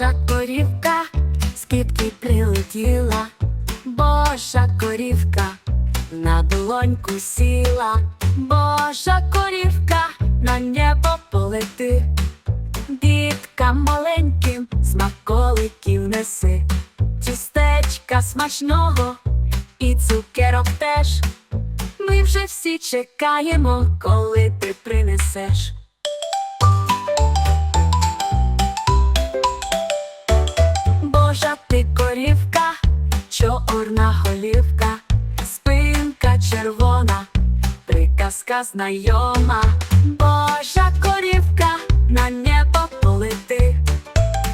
Божа корівка, скидки прилетіла, Божа корівка, на долоньку сіла, Божа корівка, на небо полети, діткам маленьким смаколиків неси, Чистечка смачного і цукерок теж. Ми вже всі чекаємо, коли ти принесеш. Чорна голівка, спинка червона, приказка знайома, Божа корівка на небо полети,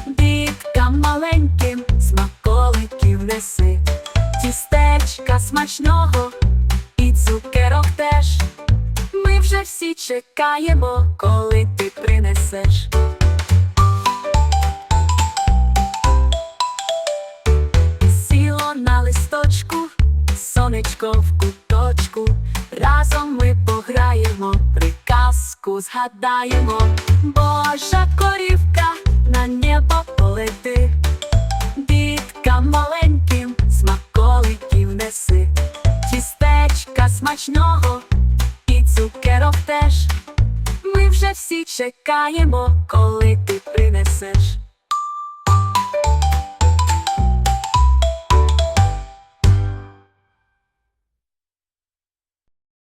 діткам маленьким смаколиків неси, тістечка смачного і цукерок теж. Ми вже всі чекаємо, коли ти принесеш. Сонечко в куточку. Разом ми пограємо, приказку згадаємо. Божа корівка на небо полети, діткам маленьким смаколиків неси, тістечка смачного і цукерок теж. Ми вже всі чекаємо, коли ти принесеш.